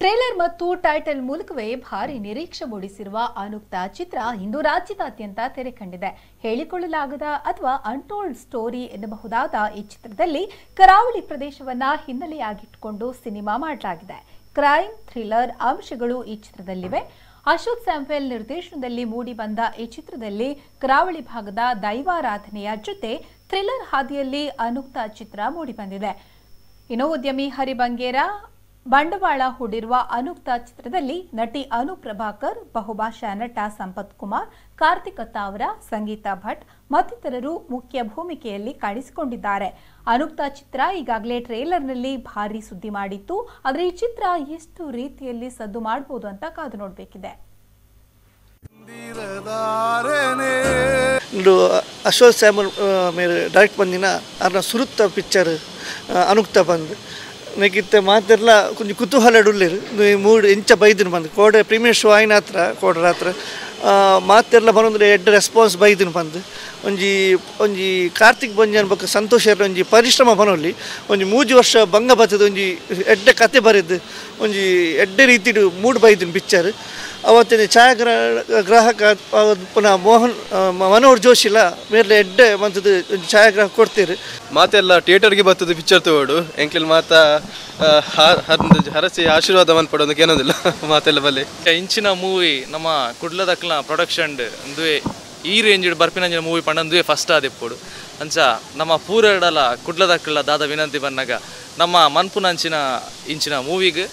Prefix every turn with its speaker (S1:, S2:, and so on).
S1: Trailer ಮತ್ತು title ಮೂಲಕವೇ ಭಾರಿ ನಿರೀಕ್ಷೆ ಮೂಡಿಸಿರುವ ಅನುಕ್ತ ಚಿತ್ರ ಇಂದು ರಾಜ್ಯದಾದ್ಯಂತ ತೆರೆ ಕಂಡಿದೆ ಹೇಳಿಕೊಳ್ಳಲಾಗದ ಅಥವಾ ಅನ್ಟೋಲ್ಡ್ ಸ್ಟೋರಿ ಎನ್ನಬಹುದಾದ ಈ ಚಿತ್ರದಲ್ಲಿ ಕರಾವಳಿ ಪ್ರದೇಶವನ್ನ ಹಿನ್ನೆಲೆಯಾಗಿಟ್ಟುಕೊಂಡು ಸಿನಿಮಾ ಮಾಡಲಾಗಿದೆ. ಕ್ರೈಮ್ ಥ್ರಿಲ್ಲರ್ ಅಂಶಗಳು ಈ ಚಿತ್ರದಲ್ಲಿವೆ. ಅಶೋಕ್ ಸ್ಯಾಂಪೆಲ್ ನಿರ್ದೇಶನದಲ್ಲಿ ಮೂಡಿ ಬಂದ ಈ ಚಿತ್ರದಲ್ಲಿ ಕರಾವಳಿ ಭಾಗದ ದೈವಾರಾಧನೆಯ ಜೊತೆ ಥ್ರಿಲ್ಲರ್ ಹಾದಿಯಲ್ಲಿ ಅನುಕ್ತ ಚಿತ್ರ ಮೂಡಿಬಂದಿದೆ ಇನ್ನು ಉದ್ಯಮಿ ಹರಿಬಂಗೇರ ಬಂಡವಾಳ ಹೂಡಿರುವ ಅನುಕ್ತ ಚಿತ್ರದಲ್ಲಿ ನಟಿ ಅನು ಪ್ರಭಾಕರ್ ಬಹುಭಾಷಾ ನಟ ಸಂಪತ್ ಕುಮಾರ್ ಕಾರ್ತಿಕ್ ತಾವರ ಸಂಗೀತಾ ಭಟ್ ಮತ್ತಿತರರು ಮುಖ್ಯ ಭೂಮಿಕೆಯಲ್ಲಿ ಕಾಣಿಸಿಕೊಂಡಿದ್ದಾರೆ. ಅನುಕ್ತ ಚಿತ್ರ ಈಗಾಗಲೇ ಟ್ರೇಲರ್ನಲ್ಲಿ ಭಾರಿ ಸುದ್ದಿ ಮಾಡಿತ್ತು. ಆದರೆ ಈ ಚಿತ್ರ ಎಷ್ಟು ರೀತಿಯಲ್ಲಿ ಸದ್ದು ಮಾಡಬಹುದು ಅಂತ ಕಾದು ನೋಡಬೇಕಿದೆ.
S2: ಅಶೋಕ್ ಸ್ಯಾಮಲ್ ಮೇರೆ ಡೈರೆಕ್ಟ್ ಬಂದಿನ ಅದನ್ನ ಸುರುತ್ತ ಪಿಕ್ಚರ್ ಅನುಕ್ತ ಬಂದು. ನೆಗಿತ್ತ ಮಾತೆಲ್ಲ ಕೊಂಚ ಕುತೂಹಲ ಉಳ್ಳೇರು ಮೂಡ್ ಇಂಚ ಬೈದಿನ ಬಂದು. ಕೋಡೆ ಪ್ರೀಮಿಯರ್ ಶೋ ಆಯ್ನ ಹತ್ರ ಕೋಡ್ರ ಹತ್ರ ಮಾತೆಲ್ಲ ಬರೋದ್ರೆ ಎಡ್ ರೆಸ್ಪಾನ್ಸ್ ಬೈದಿನ ಬಂದು. ಒಂಜಿ ಒಂಜಿ ಕಾರ್ತಿಕ್ ಬಂಜನ್ ಬೊಕ್ಕ ಸಂತೋಷ ಒಂಜಿ ಪರಿಶ್ರಮ ಬನೊಲ್ಲಿ ಒಂಜಿ ಮೂಜಿ ವರ್ಷ ಭಂಗ ಬತ್ತದ, ಒಂಜಿ ಎಡ್ಡೆ ಕತೆ ಬರೆದು, ಒಂಜಿ ಎಡ್ಡೆ ರೀತಿ ಮೂಡ್ ಬೈದಿನ ಪಿಕ್ಚರ್ ಅವತ್ತಿನ ಛಾಯಾಗ್ರ ಗ್ರಾಹಕ ಪುನಃ ಮೋಹನ್ ಮನೋಹರ್ ಜೋಶಿಲ ಮೇಲೆ ಎಡ್ಡೆ ಬಂದದ್ದು ಛಾಯಾಗ್ರಹ ಛಾಯಾಗ್ರಾಹಕ ಕೊಡ್ತೀರಿ.
S3: ಮಾತೆಲ್ಲ ಥಿಯೇಟರ್ಗೆ ಬರ್ತದೆ ಪಿಕ್ಚರ್ ತಗೋಡು ಎಂಕ್ಲೆಲ್ ಮಾತ ಹರಸಿ ಆಶೀರ್ವಾದ ಮನ್ಪಡೋದಕ್ಕೆ ಏನೋದಿಲ್ಲ ಮಾತೆಲ್ಲ ಬಲ್ಲಿ.
S4: ಇಂಚಿನ ಮೂವಿ ನಮ್ಮ ಕುಡ್ಲದಕ್ಲ ಪ್ರೊಡಕ್ಷನ್ ಅಂದುವೆ ಈ ರೇಂಜ್ ಬರ್ಪಿನಂಜಿನ ಮೂವಿ ಪಂಡಂದುವೆ ಫಸ್ಟ್ ಆದಿಪ್ಪುಡು ಅಂಚ ನಮ್ಮ ಪೂರಡಲ ಕುಡ್ಲದಕ್ಲ ದಾದ ವಿನಂತಿ ಬನ್ನಗ ನಮ್ಮ ಮನ್ಪುನಂಚಿನ ಇಂಚಿನ ಮೂವಿಗೆ